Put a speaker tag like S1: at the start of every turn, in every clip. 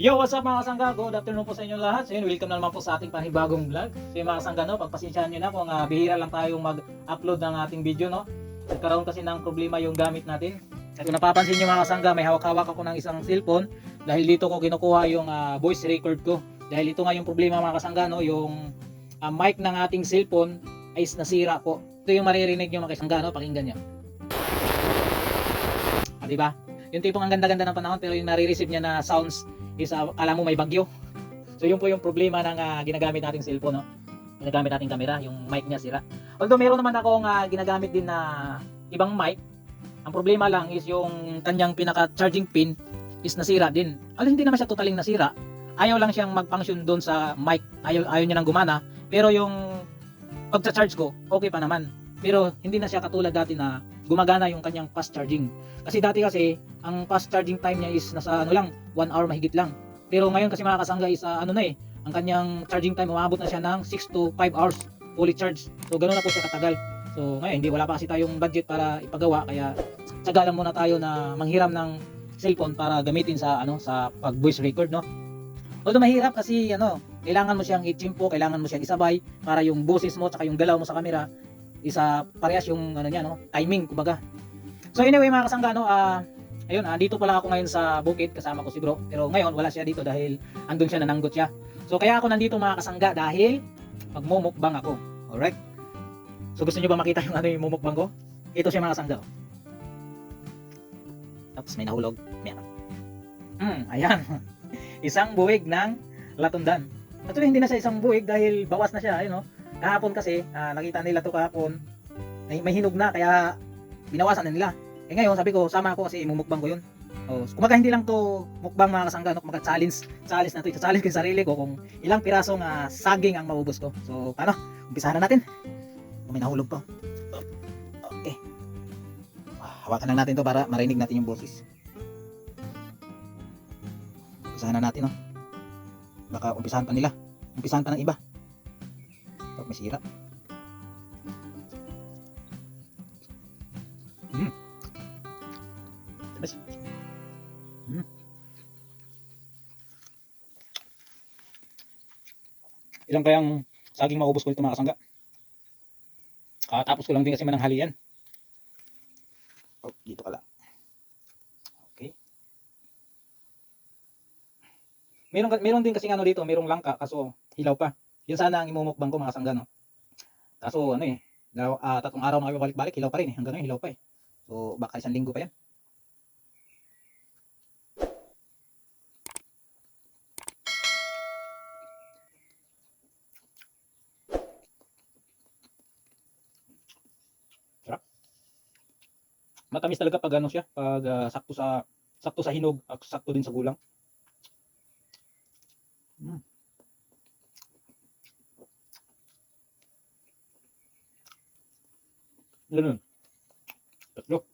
S1: Yo, what's up mga kasangga? Good afternoon po sa inyo lahat. So yun, welcome na naman po sa ating panibagong vlog. So yun mga kasangga, no, pagpasensyahan nyo na kung uh, bihira lang tayong mag-upload ng ating video, no. Nagkaroon kasi ng problema yung gamit natin. At kung napapansin nyo mga kasangga, may hawak-hawak ako ng isang cellphone dahil dito ko kinukuha yung ah, voice record ko. Dahil ito nga yung problema mga kasangga, no, yung ah, mic ng ating cellphone ay nasira po. Ito yung maririnig nyo mga kasangga, no, pakinggan nyo. Ah, di ba? Yung tipong ang ganda-ganda ng panahon pero yung nare-receive niya na sounds is uh, alam mo may bagyo. So yun po yung problema ng ah, ginagamit nating cellphone, no? Ginagamit nating camera, yung mic niya sira. Although meron naman akong ah, ginagamit din na ibang mic. Ang problema lang is yung kanyang pinaka-charging pin is nasira din. Alam hindi naman siya totaling nasira. Ayaw lang siyang mag-function doon sa mic. Ayaw, ayaw niya nang gumana. Pero yung pagcha-charge ko, okay pa naman. Pero hindi na siya katulad dati na gumagana yung kanyang fast charging. Kasi dati kasi, ang fast charging time niya is nasa ano lang, 1 hour mahigit lang. Pero ngayon kasi mga kasangga is ah, ano na eh, ang kanyang charging time umabot na siya ng 6 to 5 hours fully charged. So ganoon na po siya katagal. So ngayon, hindi wala pa kasi tayong budget para ipagawa kaya tsaga lang muna tayo na manghiram ng cellphone para gamitin sa ano sa pag voice record no. Although mahirap kasi ano, kailangan mo siyang i-chimpo, kailangan mo siyang isabay para yung boses mo at yung galaw mo sa camera isa parehas yung ano niya no, timing kumbaga. So anyway mga kasangga no, ah ayun, ah, dito pala ako ngayon sa bukid kasama ko si bro. Pero ngayon wala siya dito dahil andun siya nananggot siya. So kaya ako nandito mga kasangga dahil magmumukbang ako. Alright? So gusto niyo ba makita yung ano yung mumukbang ko? Ito siya mga kasangga. oh. Tapos may nahulog. Meron. Hmm, ayan. isang buwig ng latundan. Actually hindi na siya isang buwig dahil bawas na siya, ayun no. Kahapon kasi, ah, nakita nila to kahapon, may, may hinog na kaya binawasan na nila. Eh ngayon sabi ko, sama ako kasi mumukbang ko yun. Oh, kumaga hindi lang to mukbang mga kasangga, no? kumaga challenge, challenge na to, challenge ko yung sarili ko kung ilang pirasong ah, saging ang maubos ko. So, paano? Umpisahan na natin. Oh, may nahulog pa. Okay. Hawakan lang natin to para marinig natin yung boses. Umpisahan na natin, no? Baka umpisahan pa nila. Umpisahan pa ng iba. Pag may sira. Mm. Tamis. Mm. Ilang kayang saging maubos ko ito mga kasangga? Katapos ko lang din kasi mananghalian. Oh, dito ka lang. Okay. Meron, meron din kasi ano dito, merong langka kaso hilaw pa. Yun sana ang imumukbang ko mga kasangga no. Kaso ano eh, daw, ah, tatlong araw na kami balik-balik, hilaw pa rin eh. Hanggang ngayon hilaw pa eh. So baka isang linggo pa yan. Sarap. Matamis talaga pag ano siya, pag ah, sakto sa sakto sa hinog, sakto din sa gulang. Mm. Ganun. Tatlo.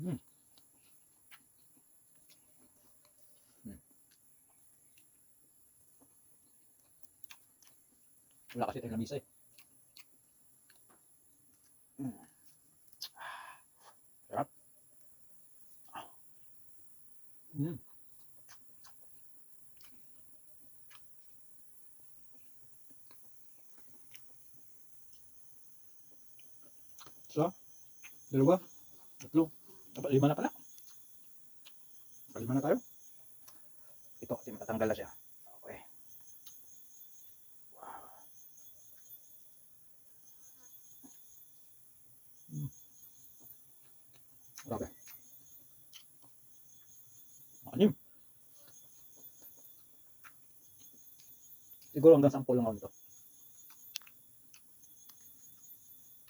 S1: Mm. Mm. Wala kasi tayong lamisa eh. Mm. Sarap. Mm. So, dalawa, tatlo, dapat lima na pala. Lima na tayo. Ito kasi matatanggal na siya. Okay. Wow. Mm. Grabe. Anim. Siguro hanggang sampu lang ako nito.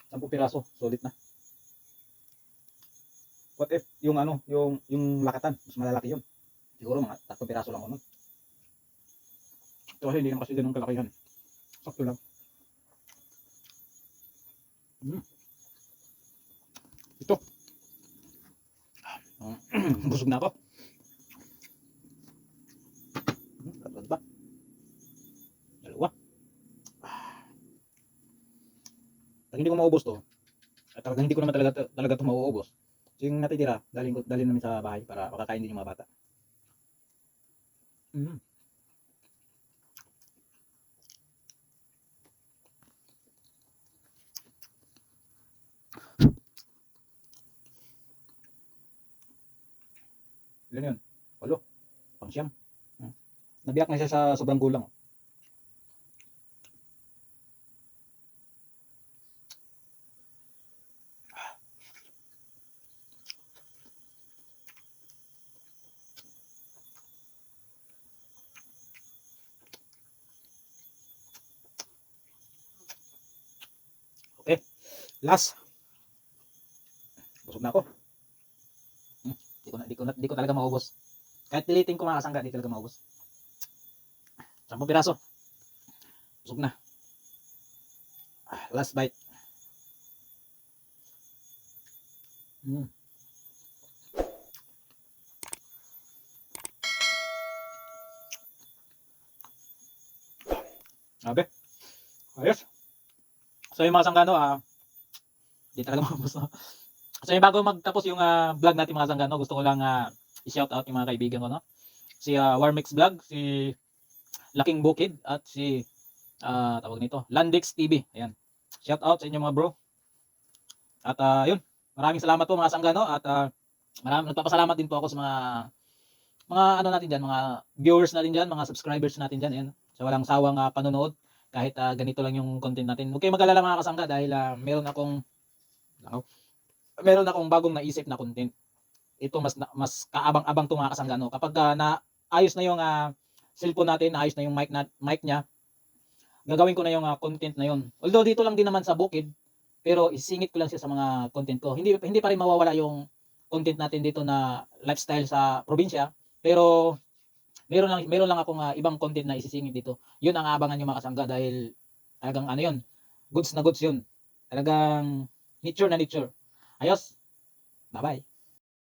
S1: Sampu piraso, solid na. What if yung ano, yung yung lakatan, mas malalaki yun. Siguro mga tatlong piraso lang nun. Ito kasi hindi naman kasi ganun kalaki yan. Sakto lang. Mm. Ito. Busog na ako. Hmm, Katulad ba? Dalawa. maubos to, at talagang hindi ko naman talaga talaga to mauubos. Yung natitira, dalhin ko dalhin namin sa bahay para makakain din yung mga bata. Mm. Ilan yun? Walo. Pang siyam. Hmm. Nabiyak na siya sa sobrang gulang. Okay. Last. Busog na ako. Hmm. Di ko na, di ko na, di ko talaga maubos. Kahit pilitin ko mga kasangga, di talaga maubos. Sampung piraso. Busog na. Ah, Last bite. Mm. Sabi. Ayos. So yung mga sanggano, ah, di talaga maubos. No? So yung bago magtapos yung ah, vlog natin mga sanggano, gusto ko lang ah, i-shout out yung mga kaibigan ko, no? Si uh, Warmix Vlog, si Laking Bukid, at si, ah, tawag nito, Landix TV. Ayan. Shout out sa inyo mga bro. At ah, yun, maraming salamat po mga sanggano, at uh, maraming nagpapasalamat din po ako sa mga mga ano natin diyan, mga viewers natin diyan, mga subscribers natin diyan, ayan. Sa walang sawang ah, panonood kahit ah, ganito lang yung content natin. Kayong mag-alala mga kasangga dahil ah, meron akong ano, meron akong bagong naisip na content. Ito mas mas kaabang-abang to mga kasangga no. Kapag ah, na ayos na yung ah, cellphone natin, ayos na yung mic na mic niya, gagawin ko na yung ah, content na yun. Although dito lang din naman sa bukid, pero isingit ko lang siya sa mga content ko. Hindi hindi pa rin mawawala yung content natin dito na lifestyle sa probinsya, pero meron lang meron lang akong ah, ibang content na isisingit dito. 'Yun ang aabangan niyo mga kasangga dahil talagang ano 'yun. Goods na goods 'yun. Talagang nature na nature. Ayos. Bye-bye.